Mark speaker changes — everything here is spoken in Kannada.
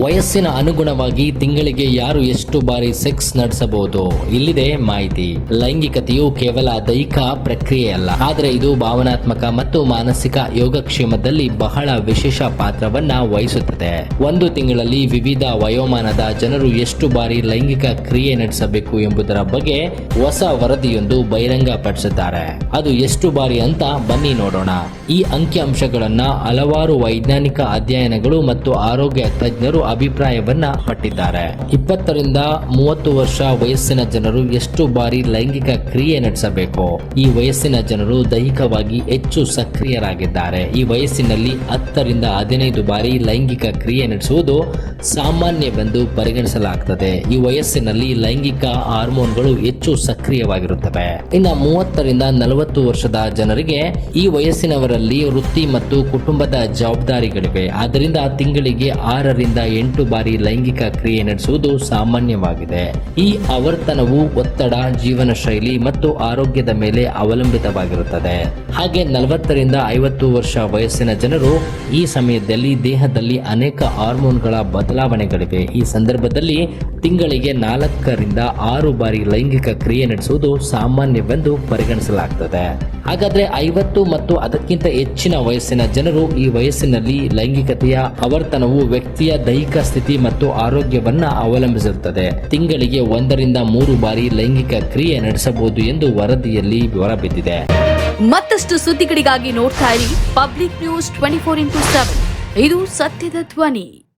Speaker 1: ವಯಸ್ಸಿನ ಅನುಗುಣವಾಗಿ ತಿಂಗಳಿಗೆ ಯಾರು ಎಷ್ಟು ಬಾರಿ ಸೆಕ್ಸ್ ನಡೆಸಬಹುದು? ಇಲ್ಲಿದೆ ಮಾಹಿತಿ. ಲೈಂಗಿಕತೆಯು ಕೇವಲ ದೈಹಿಕ ಪ್ರಕ್ರಿಯೆ ಅಲ್ಲ. ಆದರೆ ಇದು ಭಾವನಾತ್ಮಕ ಮತ್ತು ಮಾನಸಿಕ ಯೋಗಕ್ಷೇಮದಲ್ಲಿ ಬಹಳ ವಿಶೇಷ ಪಾತ್ರವನ್ನ ವಹಿಸುತ್ತದೆ. ಒಂದು ತಿಂಗಳಲ್ಲಿ ವಿವಿಧ ವಯೋಮಾನದ ಜನರು ಎಷ್ಟು ಬಾರಿ ಲೈಂಗಿಕ ಕ್ರಿಯೆ ನಡೆಸಬೇಕು ಎಂಬುದರ ಬಗ್ಗೆ ಹೊಸ ವರದಿಯೊಂದು ಬಹಿರಂಗಪಡಿಸಿದ್ದಾರೆ. ಅದು ಎಷ್ಟು ಬಾರಿ ಅಂತ ಬನ್ನಿ ನೋಡೋಣ. ಈ ಅಂಕಿಅಂಶಗಳನ್ನ ಹಲವಾರು ವೈಜ್ಞಾನಿಕ ಅಧ್ಯಯನಗಳು ಮತ್ತು ಆರೋಗ್ಯ ತಜ್ಞರು ಅಭಿಪ್ರಾಯವನ್ನ ಪಟ್ಟಿದ್ದಾರೆ. ಇಪ್ಪತ್ತರಿಂದ ಮೂವತ್ತು ವರ್ಷ ವಯಸ್ಸಿನ ಜನರು ಎಷ್ಟು ಬಾರಿ ಲೈಂಗಿಕ ಕ್ರಿಯೆ ನಡೆಸಬೇಕು? ಈ ವಯಸ್ಸಿನ ಜನರು ದೈಹಿಕವಾಗಿ ಹೆಚ್ಚು ಸಕ್ರಿಯರಾಗಿದ್ದಾರೆ. ಈ ವಯಸ್ಸಿನಲ್ಲಿ ಹತ್ತರಿಂದ ಹದಿನೈದು ಬಾರಿ ಲೈಂಗಿಕ ಕ್ರಿಯೆ ನಡೆಸುವುದು ಸಾಮಾನ್ಯವೆಂದು ಪರಿಗಣಿಸಲಾಗುತ್ತದೆ ಈ ವಯಸ್ಸಿನಲ್ಲಿ ಲೈಂಗಿಕ ಹಾರ್ಮೋನ್ಗಳು ಹೆಚ್ಚು ಸಕ್ರಿಯವಾಗಿರುತ್ತವೆ. ಇನ್ನು ಮೂವತ್ತರಿಂದ ನಲವತ್ತು ವರ್ಷದ ಜನರಿಗೆ ಈ ವಯಸ್ಸಿನವರಲ್ಲಿ ವೃತ್ತಿ ಮತ್ತು ಕುಟುಂಬದ ಜವಾಬ್ದಾರಿಗಳಿವೆ. ಆದ್ದರಿಂದ ತಿಂಗಳಿಗೆ ಆರರಿಂದ ಎಂಟು ಬಾರಿ ಲೈಂಗಿಕ ಕ್ರಿಯೆ ನಡೆಸುವುದು ಸಾಮಾನ್ಯವಾಗಿದೆ. ಈ ಆವರ್ತನವು ಒತ್ತಡ, ಜೀವನ ಶೈಲಿ ಮತ್ತು ಆರೋಗ್ಯದ ಮೇಲೆ ಅವಲಂಬಿತವಾಗಿರುತ್ತದೆ. ಹಾಗೆ ನಲವತ್ತರಿಂದ ಐವತ್ತು ವರ್ಷ ವಯಸ್ಸಿನ ಜನರು ಈ ಸಮಯದಲ್ಲಿ ದೇಹದಲ್ಲಿ ಅನೇಕ ಹಾರ್ಮೋನ್ಗಳ ಬದಲಾವಣೆಗಳಿವೆ. ಈ ಸಂದರ್ಭದಲ್ಲಿ ತಿಂಗಳಿಗೆ ನಾಲ್ಕರಿಂದ ಆರು ಬಾರಿ ಲೈಂಗಿಕ ಕ್ರಿಯೆ ನಡೆಸುವುದು ಸಾಮಾನ್ಯವೆಂದು ಪರಿಗಣಿಸಲಾಗುತ್ತದೆ ಹಾಗಾದ್ರೆ ಐವತ್ತು ಮತ್ತು ಅದಕ್ಕಿಂತ ಹೆಚ್ಚಿನ ವಯಸ್ಸಿನ ಜನರು ಈ ವಯಸ್ಸಿನಲ್ಲಿ ಲೈಂಗಿಕತೆಯ ಆವರ್ತನವು ವ್ಯಕ್ತಿಯ ದೈಹಿಕ ಸ್ಥಿತಿ ಮತ್ತು ಆರೋಗ್ಯವನ್ನ ಅವಲಂಬಿಸಿರುತ್ತದೆ. ತಿಂಗಳಿಗೆ ಒಂದರಿಂದ ಮೂರು ಬಾರಿ ಲೈಂಗಿಕ ಕ್ರಿಯೆ ನಡೆಸಬಹುದು ಎಂದು ವರದಿಯಲ್ಲಿ ಹೊರಬಿದ್ದಿದೆ
Speaker 2: ಮತ್ತಷ್ಟು ಸುದ್ದಿಗಳಿಗಾಗಿ ನೋಡ್ತಾ ಇರಿ Public News twenty four into seven ಇದು ಸತ್ಯದ ಧ್ವನಿ.